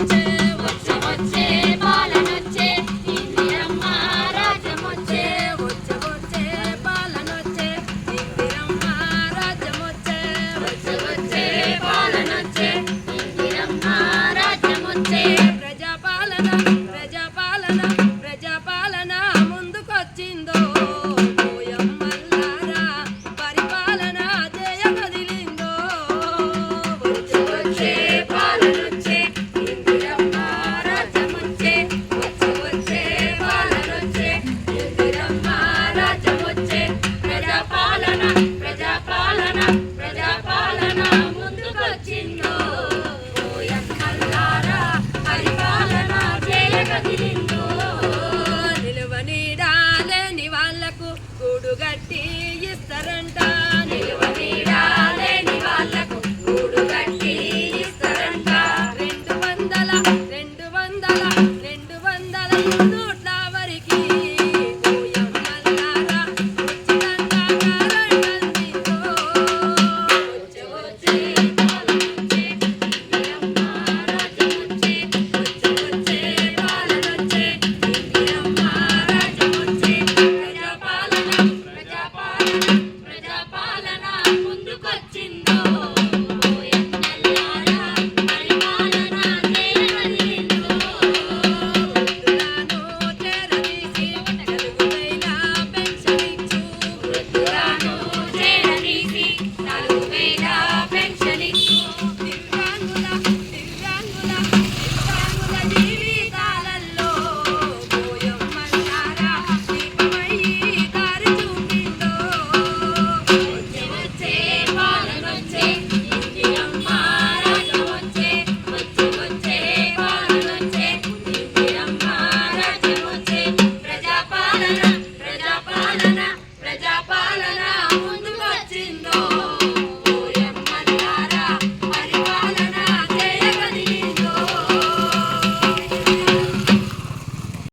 Thank you. గూడు గట్టి ఇస్తారంట. నిలువ thank you ప్రజాపాలన ప్రజాపాలన ముందుకొచ్చిందో.